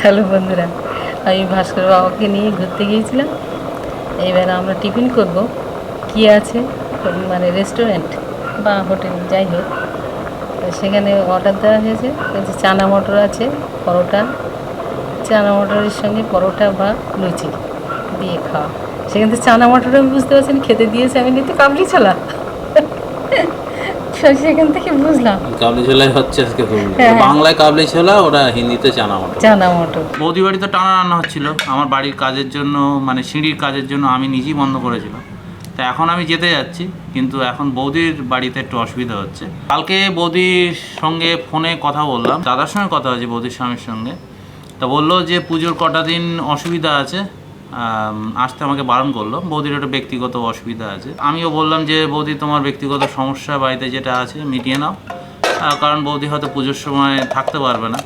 Hello বন্ধুরা, আমি ভাস্কর বাবাকে নিয়ে ঘুরতে গিয়েছিলাম। এইবার আমরা টিফিন করব। কি আছে? মানে রেস্টুরেন্ট বা হোটেল যাই হোক। সেখানে অর্ডার দেওয়া হয়েছে। বলছে চানা মটর আছে, পরোটা। চানা মটরের সঙ্গে পরোটা বা লুচি দিয়ে খাওয়া। সেখান থেকে চানা মটর আমি বুঝতে পারছি খেতে দিয়েছে আমি নিতে কাবলি ছোলা। সেখান থেকে বুঝলাম। কাবলি ছোলাই হচ্ছে আজকে হ্যাঁ। বাংলায় কাবলি ছোলা ওরা হিন্দিতে চানা মটর। চানা মটর। বৌদি বাড়িতে টানা রান্না হচ্ছিল। আমার বাড়ির কাজের জন্য মানে সিঁড়ির কাজের জন্য আমি নিজেই বন্ধ করেছিলাম। তো এখন আমি যেতে যাচ্ছি কিন্তু এখন বৌদির বাড়িতে একটু অসুবিধা হচ্ছে। কালকে বৌদির সঙ্গে ফোনে কথা বললাম। দাদার সঙ্গে কথা হয়েছে বৌদির স্বামীর সঙ্গে। তা বলল যে পুজোর কটা দিন অসুবিধা আছে। আসতে আমাকে বারণ করল। বৌদির একটা ব্যক্তিগত অসুবিধা আছে। আমিও বললাম যে, বৌদি, তোমার ব্যক্তিগত সমস্যা, বাড়িতে যেটা আছে, মিটিয়ে নাও। কারণ বৌদি হয়তো পুজোর সময় থাকতে পারবে না।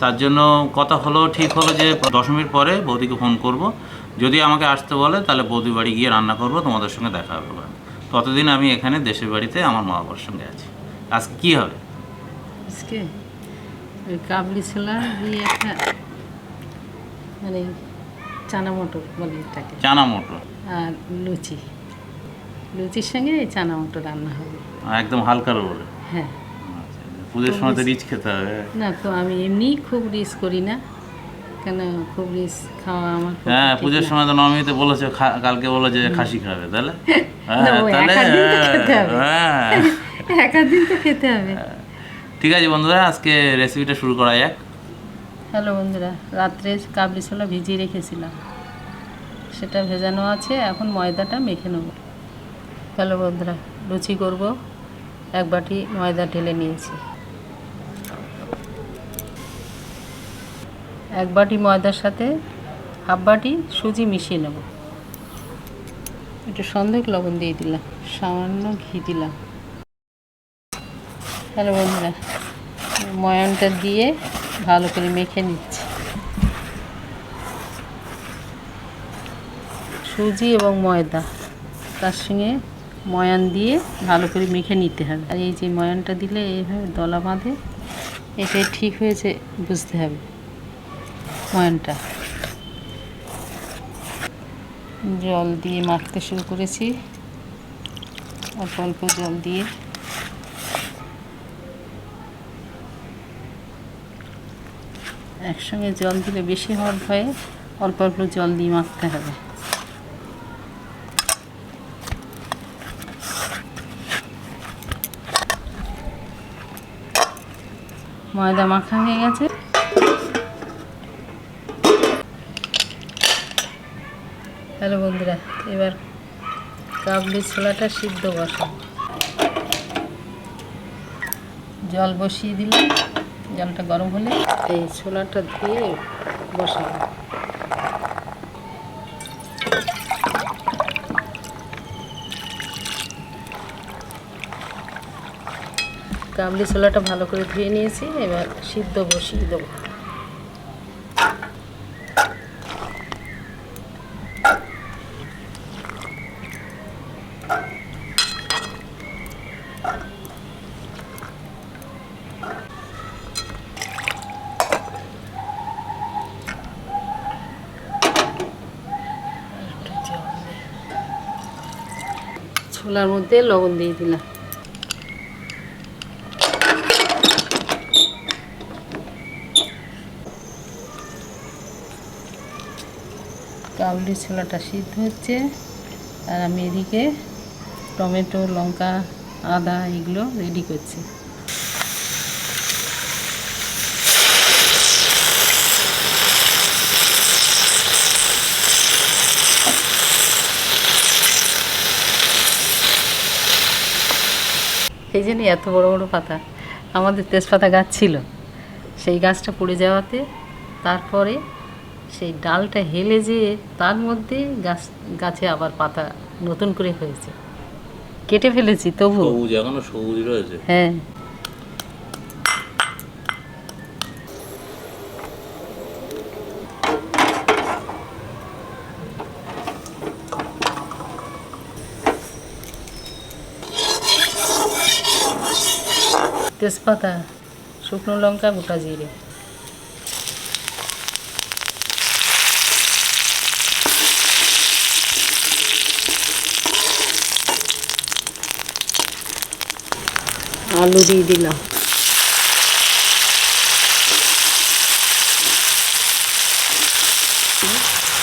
তার জন্য কথা হলো, ঠিক হলো যে, দশমীর পরে বৌদিকে ফোন করব। যদি আমাকে আসতে বলে, তাহলে বৌদি বাড়ি গিয়ে রান্না করব, তোমাদের সঙ্গে দেখা হবে। ততদিন আমি এখানে দেশের বাড়িতে আমার মা বাবার সঙ্গে আছি। আজকে কী হবে? আজকে কাবলি ছোলা দিয়ে একটা মানে চানা মটর বলে এটাকে চানা মটর আর লুচি। লুচির সঙ্গে এই চানা মটর রান্না হবে। একদম হালকার উপরে হ্যাঁ। আচ্ছা, পুজোর সময় তো রিচ খেতে হবে। না তো আমি এমনিই খুব রিস করি না। কেন খুব রিস খাওয়া আমার হ্যাঁ পুজোর সময় তো নবমীতে বলেছে কালকে বলে যে খাসি খাবে তাহলে? হ্যাঁ ওই তাহলে একা দিন তো খেতে হবে। হ্যাঁ। একার দিন তো খেতে হবে। ঠিক আছে বন্ধুরা আজকে রেসিপিটা শুরু করা যাক। হ্যালো বন্ধুরা, রাত্রে কাবলি ছোলা ভিজিয়ে রেখেছিলাম। সেটা ভেজানো আছে, এখন ময়দাটা মেখে নেব। হ্যালো বন্ধুরা, লুচি করব, এক বাটি ময়দা ঢেলে নিয়েছি। এক বাটি ময়দার সাথে হাফ বাটি সুজি মিশিয়ে নেব। একটু সন্দেহ লবণ দিয়ে দিলাম, সামান্য ঘি দিলাম। হ্যালো বন্ধুরা, ময়ানটা দিয়ে ভালো করে মেখে নিচ্ছি। সুজি এবং ময়দা, তার সঙ্গে ময়ান দিয়ে ভালো করে মেখে নিতে হবে। আর এই যে ময়ানটা দিলে এইভাবে দলা বাঁধে এটাই ঠিক হয়েছে, বুঝতে হবে ময়ানটা। জল দিয়ে মাখতে শুরু করেছি। অল্প অল্প জল দিয়ে একসঙ্গে জল দিলে বেশি হওয়ার ভয়ে অল্প অল্প জল দিয়ে মাখতে হবে। ময়দা মাখা হয়ে গেছে। হ্যালো বন্ধুরা, এবার কাবলি ছোলাটা সিদ্ধ বসাবো। জল বসিয়ে দিলাম। জলটা গরম হলে এই ছোলাটা দিয়ে বসাবো। কাবলি ছোলাটা ভালো করে ধুয়ে নিয়েছি, এবার সিদ্ধ বসিয়ে দেবো। একটু ছোলার মধ্যে লবণ দিয়ে দিলাম। কাবলি ছোলাটা সিদ্ধ হচ্ছে, আর আমি এদিকে টমেটো, লঙ্কা, আদা, এগুলো রেডি করছি। এই জন্যই এত বড় বড় পাতা। আমাদের তেজপাতা গাছ ছিল। সেই গাছটা পড়ে যাওয়াতে তারপরে সেই ডালটা হেলে যেয়ে তার মধ্যে গাছ গাছে আবার পাতা নতুন করে হয়েছে। কেটে ফেলেছি তবু। এখনও সবুজ রয়েছে। হ্যাঁ। তেজপাতা শুকনো লঙ্কা গোটা জিরে। আলু দিয়ে দিলাম।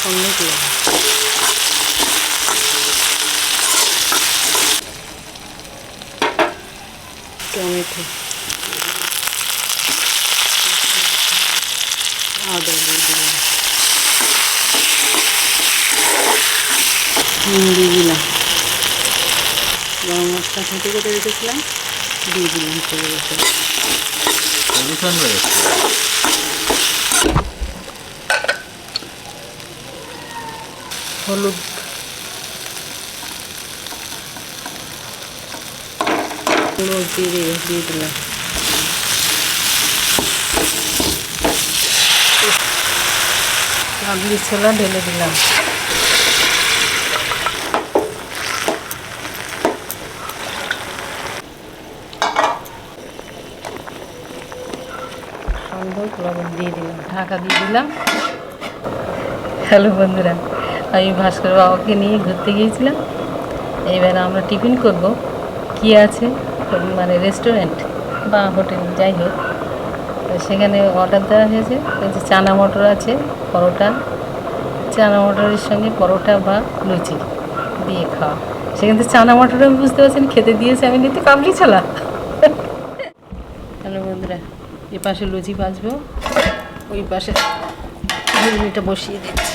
সঙ্গে দিলাম কেটে রেখেছিলাম। দিয়ে দিলাম চলে গেছে হলুদ। গুঁড়ো জিরে দিয়ে দিলাম। কাবলি ছোলা ঢেলে দিলাম সুন্দর লবণ দিয়ে দিলাম, ঢাকা দিয়ে দিলাম। হ্যালো বন্ধুরা, আমি ভাস্কর বাবাকে নিয়ে ঘুরতে গিয়েছিলাম। এইবার আমরা টিফিন করব। কি আছে? মানে রেস্টুরেন্ট বা হোটেল, যাই হোক। সেখানে অর্ডার দেওয়া হয়েছে। যে চানা মটর আছে, পরোটা। চানা মটরের সঙ্গে পরোটা বা লুচি দিয়ে খাওয়া। সেখান থেকে চানা মটর আমি বুঝতে পারছি খেতে দিয়েছে আমি নিতে কাবলি ছালা। হ্যালো বন্ধুরা এ পাশে লুচি বাজবো ওই পাশে ঘুগনিটা বসিয়ে দিচ্ছি।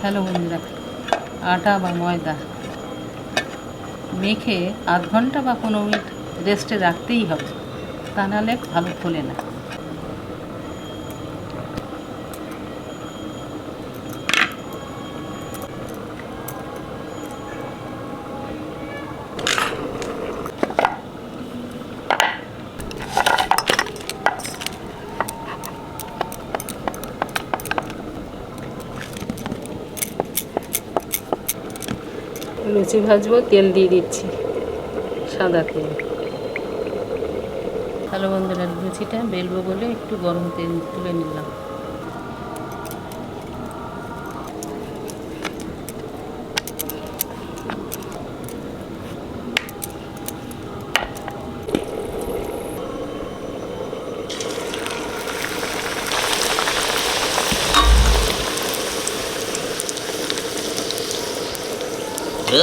হ্যালো বন্ধুরা, আটা বা ময়দা মেখে আধ ঘণ্টা বা পনেরো মিনিট রেস্টে রাখতেই হবে, তা নাহলে ভালো ফোলে না। লুচি ভাজবো, তেল দিয়ে দিচ্ছি, সাদা তেল। ভালো বন্ধুরা, লুচিটা বেলবো বলে একটু গরম তেল তুলে নিলাম।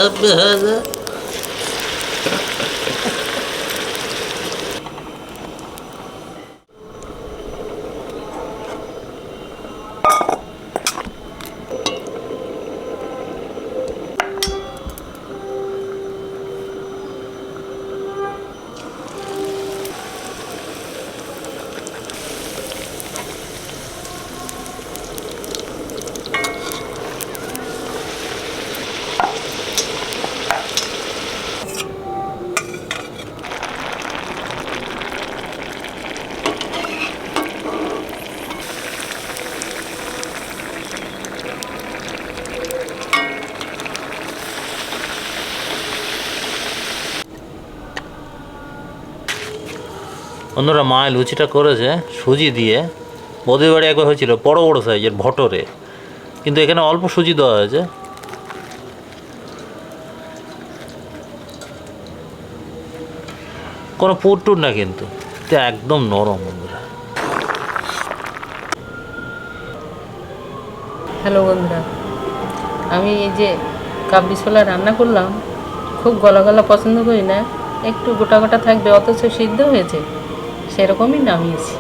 amarrada. অন্যরা মা লুচিটা করেছে সুজি দিয়ে। বৌদির বাড়ি একবার হয়েছিল বড় বড় সাইজের ভটরে। কিন্তু এখানে অল্প সুজি দেওয়া হয়েছে। কোনো পুর টুর না কিন্তু। একদম নরম বন্ধুরা। হ্যালো বন্ধুরা, আমি এই যে কাবলি ছোলা রান্না করলাম, খুব গলা গলা পছন্দ করি না, একটু গোটা গোটা থাকবে, অথচ সিদ্ধ হয়েছে। সেরকমই নামিয়েছি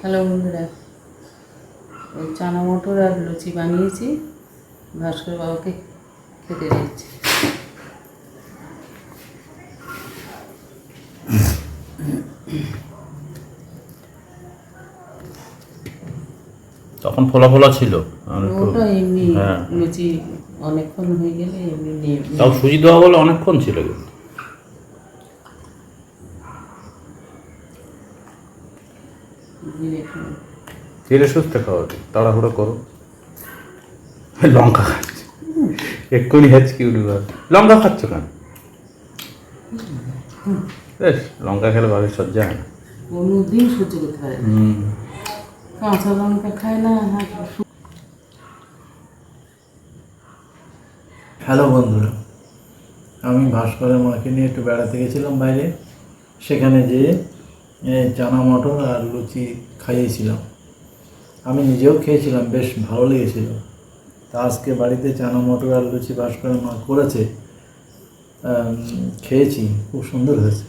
হ্যালো বন্ধুরা ওই চানা মটর আর লুচি বানিয়েছি ভাস্কর বাবাকে খেতে দিয়েছি তখন ফোলা ফোলা ছিল আর ওটা এমনি হ্যাঁ। লুচি অনেকক্ষণ হয়ে গেলে এমনি নিয়ে তাও সুজি দেওয়া বলে অনেকক্ষণ ছিল কিন্তু। ধীরে সুস্থে খাওয়া তাড়াহুড়ো করো। লঙ্কা খাচ্ছে? এক্ষুনি হেঁচকি উঠবে লঙ্কা খাচ্ছ কেন? বেশ লঙ্কা খেলে ভাবে সহ্য হয় না। কোনো দিন সহ্য করতে পারে না কাঁচা লঙ্কা খায় না আর শু- হ্যালো বন্ধুরা, আমি ভাস্করের মাকে নিয়ে একটু বেড়াতে গেছিলাম বাইরে। সেখানে যেয়ে চানা মটর আর লুচি খাইয়েছিলাম। আমি নিজেও খেয়েছিলাম, বেশ ভালো লেগেছিল। তা আজকে বাড়িতে চানা মটর আর লুচি ভাস্করের মা করেছে খেয়েছি, খুব সুন্দর হয়েছে।